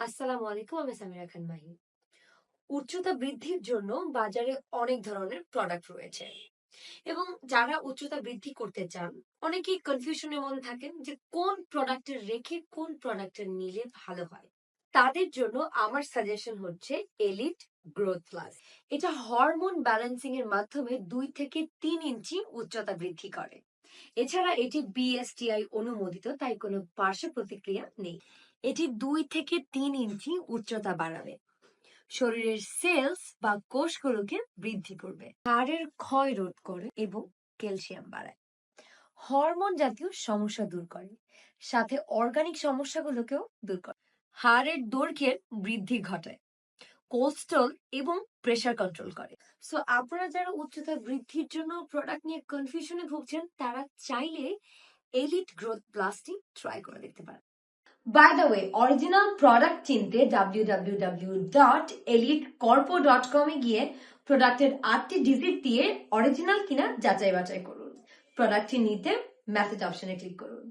আসসালামু আলাইকুম, আমি সামিরা খান মাহি উচ্চতা বৃদ্ধির জন্য বাজারে অনেক ধরনের প্রোডাক্ট রয়েছে। এবং যারা উচ্চতা বৃদ্ধি করতে চান, অনেকেই কনফিউশনের মধ্যে থাকেন যে কোন প্রোডাক্টের রেখে কোন প্রোডাক্টের নিলে ভালো হয়। তাদের জন্য আমার সাজেশন হচ্ছে এলিট গ্রোথ প্লাস এটা হরমোন ব্যালেন্সিং এর মাধ্যমে দুই থেকে তিন ইঞ্চি উচ্চতা বৃদ্ধি করে। এছাড়া এটি বিএসটিআই অনুমোদিত, তাই কোনো পার্শ্ব প্রতিক্রিয়া নেই। এটি দুই থেকে তিন ইঞ্চি উচ্চতা বাড়াবে। শরীরের সেলস বা কোষগুলোকে বৃদ্ধি করবে। হাড়ের ক্ষয় রোধ করে এবং ক্যালসিয়াম বাড়ায়। হরমোন জাতীয় সমস্যা দূর করে। সাথে অর্গানিক সমস্যাগুলোকেও দূর করে। হাড়ের দৈর্ঘ্যের বৃদ্ধি ঘটায়। কোলেস্ট্রল এবং প্রেসার কন্ট্রোল করে। সো আপনারা যারা উচ্চতা বৃদ্ধির জন্য প্রোডাক্ট নিয়ে কনফিউশনে ভুগছেন, তারা চাইলে এলিট গ্রোথ প্লাসটি ট্রাই করে দেখতে পারেন। By the way original product চিনতে W W W dot Elite Corpo www.elitecorpo.com এ গিয়ে প্রোডাক্টের আটটি ডিজিট দিয়ে অরিজিনাল কিনা যাচাই বাছাই করুন প্রোডাক্টটি নিতে মেসেজ অপশনে ক্লিক করুন।